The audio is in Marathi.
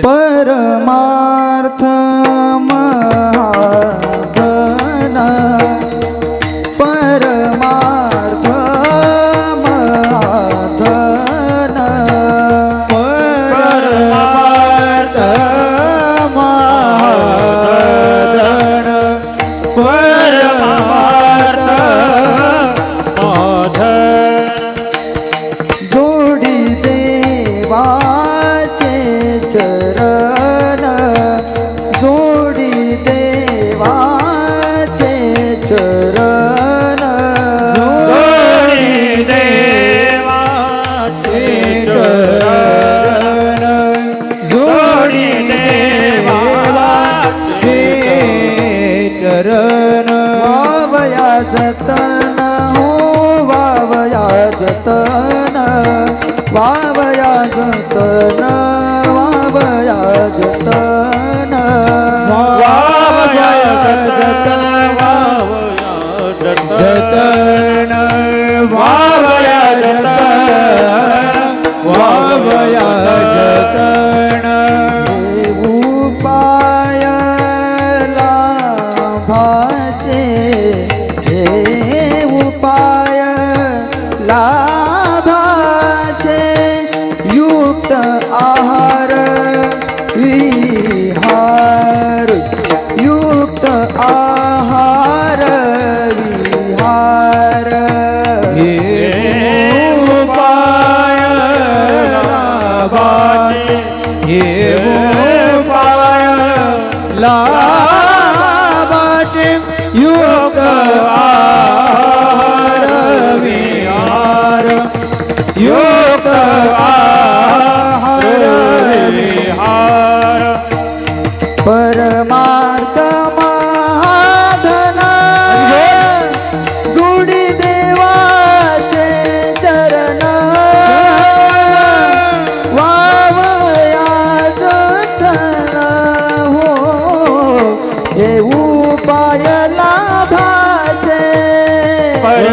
પરમા चरण जोडी देवाचे चरण जोडी देवाचे चरण वावया जतन हो वावया जतन वावया जतन वावया जतन वावया जतन उपाय लाभाचे हे उपाय लाभाचे युक्त आहार विहार युक्त आहार बाटे येऊ पायला योग युग आर विहार युग आर परमा papá